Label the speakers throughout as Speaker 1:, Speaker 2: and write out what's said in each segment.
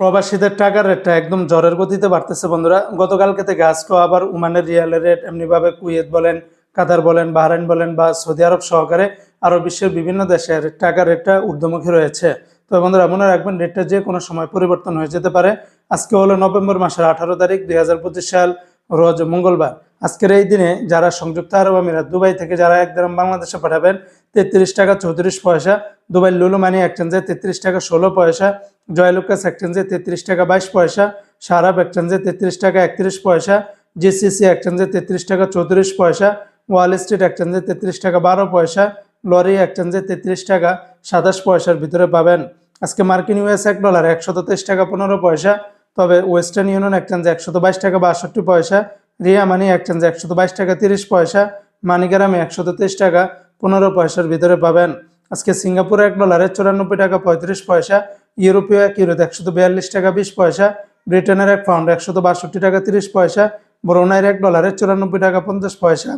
Speaker 1: প্রবাসীদের টাকার রেটটা একদম জ্বরের গতিতে বাড়তেছে, বন্ধুরা। গতকালকে থেকে আজকেও আবার ওমানের রিয়ালের রেট এমনিভাবে কুয়েত বলেন, কাতার বলেন, বাহরাইন বলেন বা সৌদি আরব সহকারে আরও বিশ্বের বিভিন্ন দেশের টাকার রেটটা ঊর্ধ্বমুখী রয়েছে। তো বন্ধুরা, মনে রাখবেন রেটটা যে কোনো সময় পরিবর্তন হয়ে যেতে পারে। আজকে হলো নভেম্বর মাসের আঠারো তারিখ, দুই হাজার পঁচিশ সাল, রোজ মঙ্গলবার। আজকের এই দিনে যারা সংযুক্ত আরব আমিরাত, দুবাই থেকে যারা এক দিরাম বাংলাদেশে পাঠাবেন তেত্রিশ টাকা চৌত্রিশ পয়সা। দুবাই লুলু মানি এক্সচেঞ্জে তেত্রিশ টাকা ষোলো পয়সা। জয়লুকাস এক্সচেঞ্জে তেত্রিশ টাকা বাইশ পয়সা। সারাব এক্সচেঞ্জে তেত্রিশ টাকা একত্রিশ পয়সা। জিসিসি এক্সচেঞ্জে তেত্রিশ টাকা চৌত্রিশ পয়সা। ওয়াল স্ট্রিট এক্সচেঞ্জে তেত্রিশ টাকা বারো পয়সা। লরি এক্সচেঞ্জে তেত্রিশ টাকা সাতাশ পয়সার ভিতরে পাবেন। আজকে মার্কিন ইউএস এক ডলার একশত তেইশ টাকা পনেরো পয়সা। তবে ওয়েস্টার্ন ইউনিয়ন এক্সচেঞ্জে একশত বাইশ টাকা বাষট্টি পয়সা। রিয়া মানি এক্সচেঞ্জে একশত বাইশ টাকা তিরিশ পয়সা। মানিগ্রামে একশত তেইশ টাকা। পনেরো পয়সার ভিতরে পাবেন। আজকে সিঙ্গাপুরে এক ডলারে চুরানব্বই টাকা পঁয়ত্রিশ পয়সা, ইউরোপীয় এক ইউরোতে একশত বিয়াল্লিশ টাকা বিশ পয়সা, ব্রিটেনের এক পাউন্ড একশত বাষট্টি টাকা তিরিশ পয়সা, ব্রুনাইয়ের এক ডলারে চুরানব্বই টাকা পঞ্চাশ পয়সা।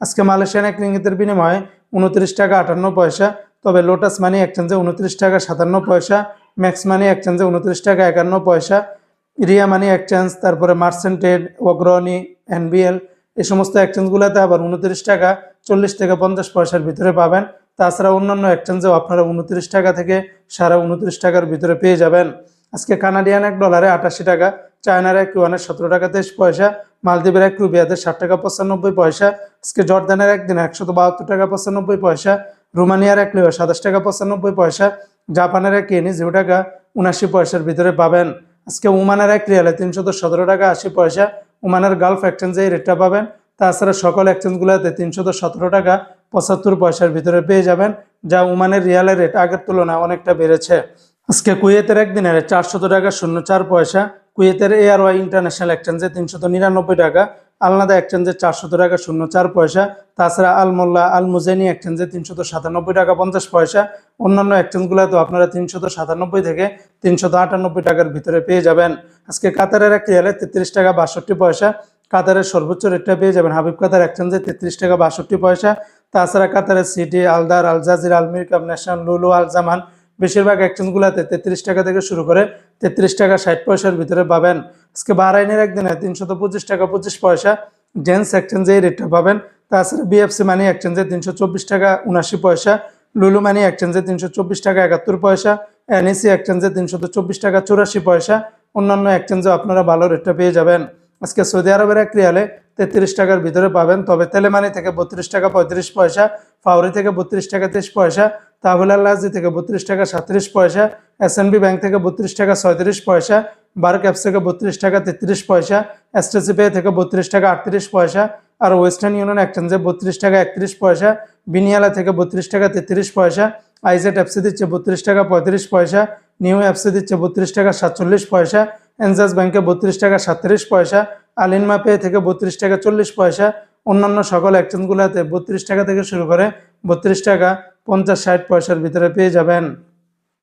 Speaker 1: আজকে মালয়েশিয়ান এক রিঙ্গিতের বিনিময়ে উনত্রিশ টাকা আটান্ন পয়সা, তবে লোটাস মানি এক্সচেঞ্জে উনত্রিশ টাকা সাতান্ন পয়সা, ম্যাক্স মানি এক্সচেঞ্জে উনত্রিশ টাকা একান্ন পয়সা, রিয়া মানি এক্সচেঞ্জ, তারপরে মার্সেন্টেড অগ্রণী এনবিএল এই সমস্ত এক্সচেঞ্জগুলোতে আবার উনত্রিশ টাকা চল্লিশ থেকে পঞ্চাশ পয়সার ভিতরে পাবেন। তাছাড়া অন্যান্য এক্সচেঞ্জেও আপনারা উনত্রিশ টাকা থেকে সারা উনত্রিশ টাকার ভিতরে পেয়ে যাবেন। আজকে কানাডিয়ান এক ডলারে আটাশি টাকা চায়নার এক ইউয়ানের সতেরো টাকা তেইশ পয়সা মালদ্বীপের এক রুবিয়াতে ষাট টাকা পঁচানব্বই পয়সা, আজকে জর্দানের একদিন একশত বাহাত্তর টাকা পঁচানব্বই পয়সা রোমানিয়ার এক লিও সাতাশ টাকা পঁচানব্বই পয়সা জাপানের এক এনি জিরো টাকা উনাশি পয়সার ভিতরে পাবেন। আজকে উমানের এক রিয়ালে তিনশত সতেরো টাকা আশি পয়সা উমানের গালফ এক্সচেঞ্জে এই রেটটা পাবেন। তাছাড়া সকল এক্সচেঞ্জগুলোতে তিনশত সতেরো টাকা পঁচাত্তর পয়সার ভিতরে পেয়ে যাবেন, যা ওমানের রিয়ালের রেট আগের তুলনায় অনেকটা বেড়েছে। আজকে কুয়েতের একদিনের চারশত টাকা শূন্য চার পয়সা, কুয়েতের এয়ার ওয়াই ইন্টারন্যাশনাল এক্সচেঞ্জে তিনশত নিরানব্বই টাকা, আলনাদা এক্সচেঞ্জে চারশত টাকা শূন্য চার পয়সা, তাছাড়া আলমোল্লা আল মুজেনি এক্সচেঞ্জে তিনশত সাতানব্বই টাকা পঞ্চাশ পয়সা, অন্যান্য এক্সচেঞ্জগুলোতেও আপনারা তিনশত সাতানব্বই থেকে তিনশত আটানব্বই টাকার ভিতরে পেয়ে যাবেন। আজকে কাতারের এক রিয়ালে তেত্রিশ টাকা বাষট্টি পয়সা কাতারের সর্বোচ্চ রেটটা পেয়ে যাবেন হাবিব কাতার এক্সচেঞ্জে তেত্রিশ টাকা বাষট্টি পয়সা। তাছাড়া কাতারের সিটি আলদার, আল জাজির আলমির কাপ ন্যাশনাল লুলু, আল জামান বেশিরভাগ এক্সচেঞ্জগুলোতে তেত্রিশ টাকা থেকে শুরু করে তেত্রিশ টাকা ষাট পয়সার ভিতরে পাবেন। আজকে বাহরাইনের একদিনে তিনশত পঁচিশ টাকা পঁচিশ পয়সা জেন্টস এক্সচেঞ্জে এই রেটটা পাবেন। তাছাড়া বিএফসি মানি এক্সচেঞ্জে তিনশো চব্বিশ টাকা উনাশি পয়সা, লুলু মানি এক্সচেঞ্জে তিনশো চব্বিশ টাকা একাত্তর পয়সা এনএসি এক্সচেঞ্জে তিনশত চব্বিশ টাকা চুরাশি পয়সা। অন্যান্য এক্সচেঞ্জে আপনারা ভালো রেটটা পেয়ে যাবেন। আজকে সৌদি আরবের এক রিয়ালে তেত্রিশ টাকার ভিতরে পাবেন। তবে তেলেমানি থেকে বত্রিশ টাকা পঁয়ত্রিশ পয়সা, ফাউরি থেকে বত্রিশ টাকা তেইশ পয়সা, তাহলে আল্লাহাজি থেকে বত্রিশ টাকা সাতত্রিশ পয়সা এসএনবি ব্যাংক থেকে বত্রিশ টাকা ছয়ত্রিশ পয়সা বার ক্যাপস থেকে বত্রিশ টাকা তেত্রিশ পয়সা এসটিসি পে থেকে বত্রিশ টাকা আটত্রিশ পয়সা, আর ওয়েস্টার্ন ইউনিয়ন এক্সচেঞ্জে বত্রিশ টাকা একত্রিশ পয়সা, বিনিয়ালা থেকে বত্রিশ টাকা তেত্রিশ পয়সা আইজেট এফসি দিচ্ছে বত্রিশ টাকা পঁয়ত্রিশ পয়সা নিউ এফসি দিচ্ছে বত্রিশ টাকা সাতচল্লিশ পয়সা এনজাস ব্যাংকে বত্রিশ টাকা সাতত্রিশ পয়সা আলিনমা পে থেকে বত্রিশ টাকা চল্লিশ পয়সা, অন্যান্য সকল এক্সচেঞ্জগুলোতে বত্রিশ টাকা থেকে শুরু করে বত্রিশ টাকা পঞ্চাশ ষাট পয়সার ভিতরে পেয়ে যাবেন।